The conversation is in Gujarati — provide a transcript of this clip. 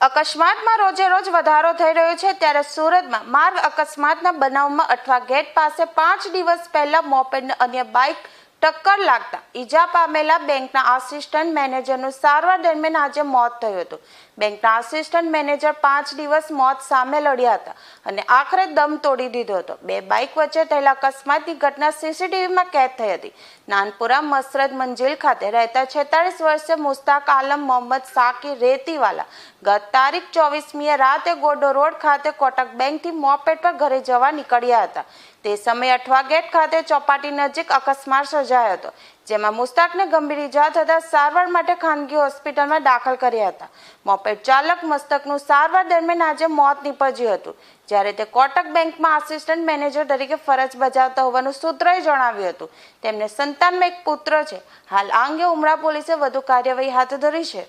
અકસ્માતમાં રોજે રોજ વધારો થઈ રહ્યો છે ત્યારે સુરતમાં માર્ગ અકસ્માતના બનાવમાં અઠવા ગેટ પાસે પાંચ દિવસ પહેલા મોપેડને અન્ય બાઇક ટક્કર લાગતા ઈજા પામેલા બેંકના આસિસ્ટન્ટ મેનેજરનું સારવાર દરમિયાન આજે મોત થયું હતું. બેંકના આસિસ્ટન્ટ મેનેજર પાંચ દિવસ મોત સામે લડ્યા હતા અને આખરે દમ તોડી દીધો હતો. બે બાઇક વચ્ચે થયેલા અકસ્માતની ઘટના સીસીટીવીમાં કેદ થઈ હતી. નાનપુરા મસરત મંજિલ ખાતે રહેતા છેતાળીસ વર્ષે મુસ્તાક આલમ મોહમ્મદ સાકી રેતીવાલા ગત તારીખ ચોવીસમીએ રાતે ગોડો રોડ ખાતે કોટક બેંકથી મોપેટ પર ઘરે જવા નીકળ્યા હતા. તે સમયે અઠવા ગેટ ખાતે ચોપાટી નજીક અકસ્માત સર્જાયો હતો, જેમાં મુસ્તાકને ગંભીર ઇજા થતાં સારવાર માટે ખાનગી હોસ્પિટલમાં દાખલ કર્યા હતા. મોપેટ ચાલક મસ્તકનું સારવાર દરમિયાન આજે મોત નીપજ્યું હતું, જ્યારે તે કોટક બેંકમાં આસિસ્ટન્ટ મેનેજર તરીકે ફરજ બજાવતા હોવાનું સૂત્રએ જણાવ્યું હતું. તેમને સંતાનમાં એક પુત્ર છે. હાલ આ અંગે ઉમરા પોલીસે વધુ કાર્યવાહી હાથ ધરી છે.